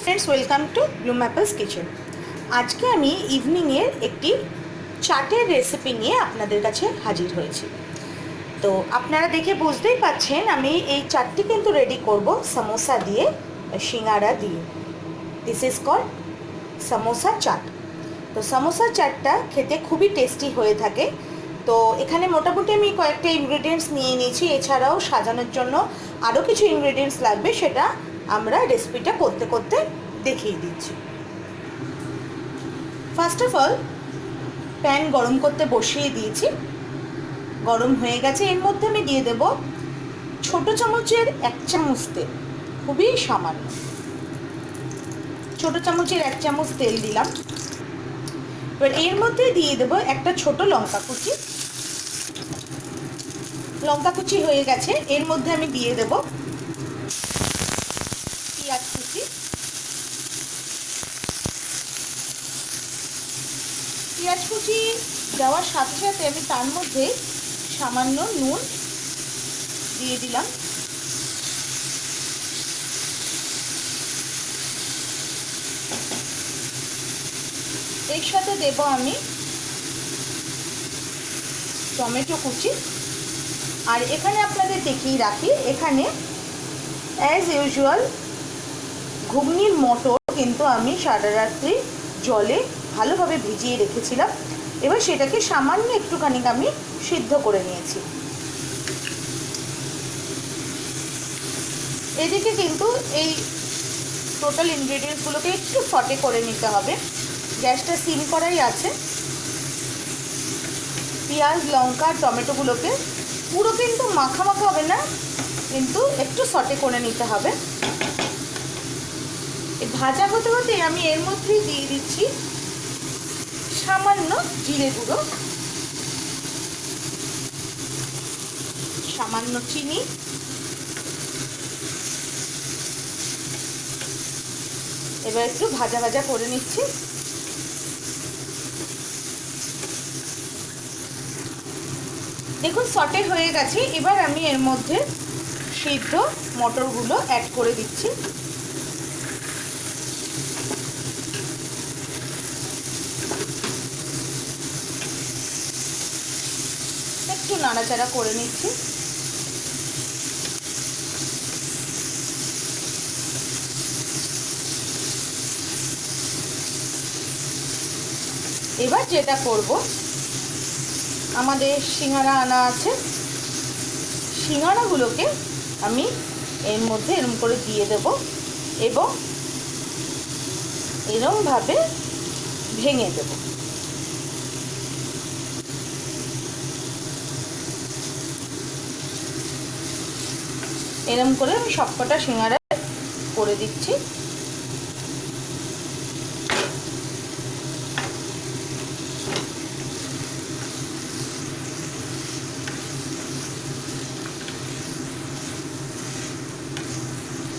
Friends welcome to Bloom Apples kitchen আজকে আমি ইভিনিংয়ের একটি চাটের রেসিপি নিয়ে আপনাদের কাছে হাজির হয়েছি। তো আপনারা দেখে বুঝতেই পাচ্ছেন, আমি এই চাটটি কিন্তু রেডি করব সামোসা দিয়ে, সিঙ্গারা দিয়ে। This is call samosa chaat তো সামোসা চাটটা খেতে খুবই টেস্টি হয়ে থাকে। তো এখানে মোটামুটি আমি কয়েকটা ইনগ্রেডিয়েন্টস নিয়ে নিয়েছি। এছাড়াও সাজানোর জন্য আরও কিছু ইনগ্রেডিয়েন্টস লাগবে, সেটা আমরা রেসিপিটা করতে করতে দেখিয়ে দিচ্ছি। ফার্স্ট অফ অল প্যান গরম করতে বসিয়ে দিয়েছি। গরম হয়ে গেছে, এর মধ্যে আমি দিয়ে দেব ছোট চামচের এক চামচ তেল, খুবই সামান্য। ছোট চামচের এক চামচ তেল দিলাম। এবার এর মধ্যে দিয়ে দেবো একটা ছোট লঙ্কা কুচি। লঙ্কা কুচি হয়ে গেছে, এর মধ্যে আমি দিয়ে দেব কুচি পেঁয়াজ কুচি দেওয়ার সাথে সাথে আমি তার মধ্যে সামান্য নুন দিয়ে দিলাম। এর সাথে দেব আমি টমেটো কুচি। আর এখানে আপনাদের দেখিয়ে রাখি, এখানে অ্যাজ ইউজুয়াল ঘুগনির মটর কিন্তু আমি সারা রাত্রি জলে ভালোভাবে ভিজিয়ে রেখেছিলাম। এবার সেটাকে সামান্য একটুখানি আমি সিদ্ধ করে নিয়েছি। এদিকে কিন্তু এই টোটাল ইনগ্রেডিয়েন্টসগুলোকে একটু ফটে করে নিতে হবে। গ্যাসটা সিম করাই আছে। পেঁয়াজ, লঙ্কা, টমেটোগুলোকে পুরো কিন্তু মাখা মাখা হবে না, কিন্তু একটু সটে করে নিতে হবে। ভাজা হতে হতে আমি এর মধ্যেই দিয়ে দিচ্ছি সামান্য জিরে গুঁড়ো। সামান্য চিনি। এবার একটু ভাজা ভাজা করে নিচ্ছি। দেখুন সটে হয়ে গেছে। এবার আমি এর মধ্যে সিদ্ধ মটরগুলো অ্যাড করে দিচ্ছি। একটু নাড়াচাড়া করে নিচ্ছি। এবার যেটা করব, আমাদের সিঙ্গারা আনা আছে। সিঙ্গারাগুলোকে আমি এর মধ্যে এরম করে দিয়ে দেব এবং এরমভাবে ভেঙে দেব। এরম করে আমি সবকটা সিঙ্গারা করে দিচ্ছি।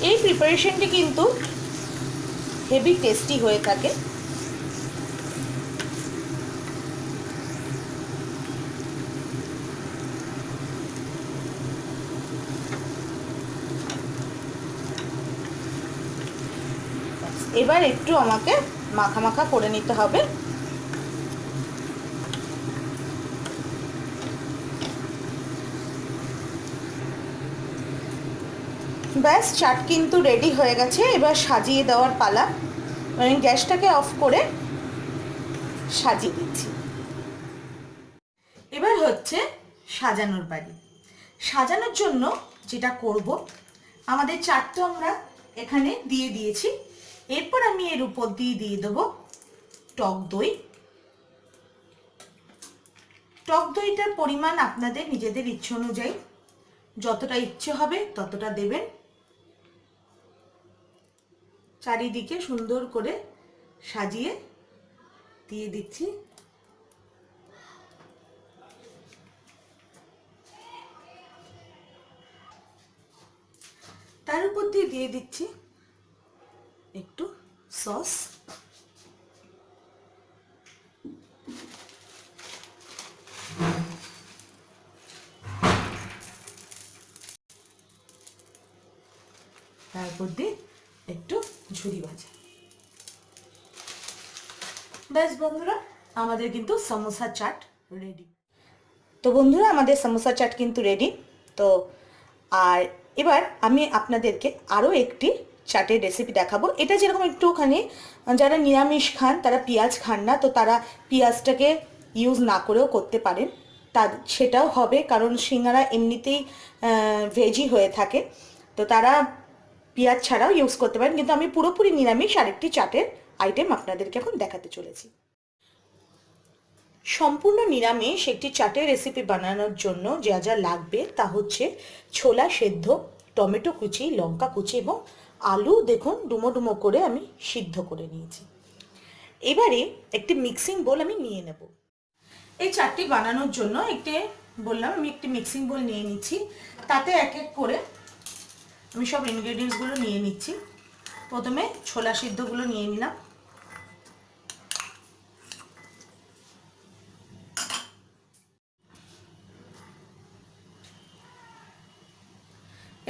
এই প্রিপারেশনটি কিন্তু হেভি টেস্টি হয়ে থাকে। এবার একটু আমাকে মাখা মাখা করে নিতে হবে। ব্যাস, চাট কিন্তু রেডি হয়ে গেছে। এবার সাজিয়ে দেওয়ার পালা। আমি গ্যাসটাকে অফ করে সাজিয়ে দিচ্ছি। এবার হচ্ছে সাজানোর বাড়ি। সাজানোর জন্য যেটা করব, আমাদের চাট তো আমরা এখানে দিয়ে দিয়েছি। এরপর আমি এর উপর দিয়ে দিয়ে দেবো টক দই। টক দইটার পরিমাণ আপনাদের নিজেদের ইচ্ছে অনুযায়ী, যতটা ইচ্ছে হবে ততটা দেবেন। চারিদিকে সুন্দর করে সাজিয়ে দিয়ে দিচ্ছি। তার উপর দিয়ে দিয়ে দিচ্ছি একটু সস। তারপর দিয়ে একটু ঝুরি ভাজা। ব্যাস বন্ধুরা, আমাদের কিন্তু সমোসা চাট রেডি তো বন্ধুরা, আমাদের সমোসা চাট কিন্তু রেডি তো আর এবার আমি আপনাদেরকে আরও একটি চাটের রেসিপি দেখাবো। এটা যেরকম একটুখানি, যারা নিরামিষ খান, তারা পেঁয়াজ খান না, তো তারা পেঁয়াজটাকে ইউজ না করেও করতে পারেন। তা সেটাও হবে, কারণ সিঙ্গারা এমনিতেই ভেজি হয়ে থাকে। তো তারা পেঁয়াজ ছাড়াও ইউজ করতে পারেন। কিন্তু আমি পুরোপুরি নিরামিষ আরেকটি চাটের আইটেম আপনাদেরকে এখন দেখাতে চলেছি। সম্পূর্ণ নিরামিষ একটি চাটের রেসিপি বানানোর জন্য যা যা লাগবে তা হচ্ছে ছোলা সেদ্ধ, টমেটো কুচি, লঙ্কা কুচি এবং আলু দেখুন ডুমো ডুমো করে আমি সিদ্ধ করে নিয়েছি। এবারে একটি মিক্সিং বোল আমি নিয়ে নেব। এই চাটটি বানানোর জন্য একটি বললাম আমি একটি মিক্সিং বোল নিয়ে নিচ্ছি। তাতে এক এক করে আমি সব ইনগ্রেডিয়েন্টসগুলো নিয়ে নিচ্ছি। প্রথমে ছোলা সিদ্ধগুলো নিয়ে নিলাম।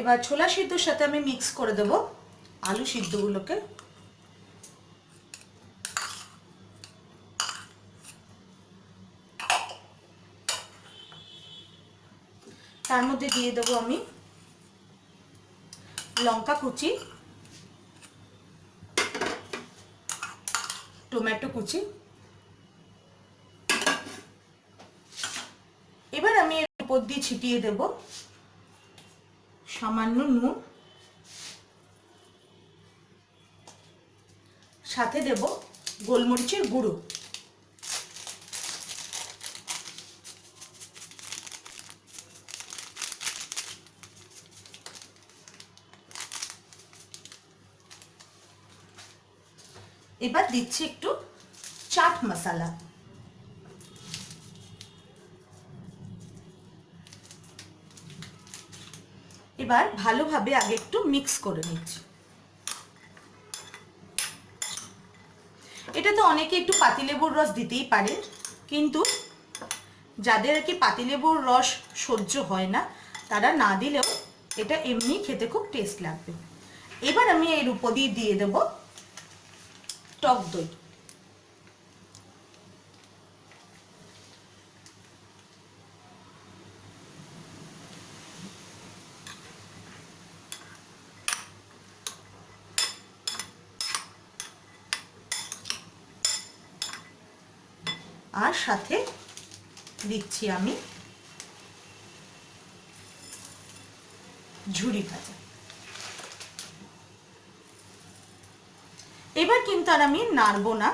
এবার ছোলা সিদ্ধর সাথে আমি মিক্স করে দেব। আলু সিদ্ধগুলোকে তার মধ্যে দিয়ে দেবো আমি লঙ্কা কুচি, টমেটো কুচি। এবার আমি এর উপর দিয়ে ছিটিয়ে দেব সামান্য নুন। সাথে দেব গোলমরিচের গুঁড়ো। এবার দিচ্ছি একটু চাট মশলা। এবার ভালোভাবে আগে একটু মিক্স করে নিচ্ছি। এটা তো অনেকে একটু পাতিলেবুর রস দিতেই পারে, কিন্তু যাদের আর কি পাতিলেবুর রস সহ্য হয় না, তারা না দিলেও এটা এমনি খেতে খুব টেস্ট লাগবে। এবার আমি এর উপর দিয়ে দিয়ে দেবো টক দই। আর সাথে দিচ্ছি আমি ঝুরি ভাজা। এবার কিন্তু আর আমি নাড়বো না।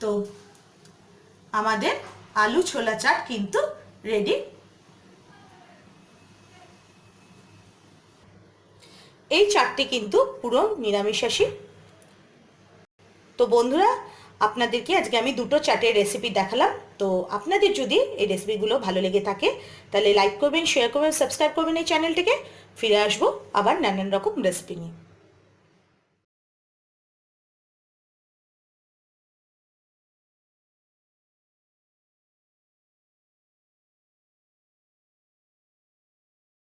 তো আমাদের আলু ছোলা চাট কিন্তু রেডি এই চাটটি কিন্তু পুরো নিরামিষাশী। তো বন্ধুরা, আপনাদেরকে আজকে আমি দুটো চাটের রেসিপি দেখালাম। তো আপনাদের যদি এই রেসিপিগুলো ভালো লেগে থাকে, তাহলে লাইক করবেন শেয়ার করবেন সাবস্ক্রাইব করবেন এই চ্যানেলটিকে ফিরে আসব আবার নানান রকম রেসিপি নিয়ে।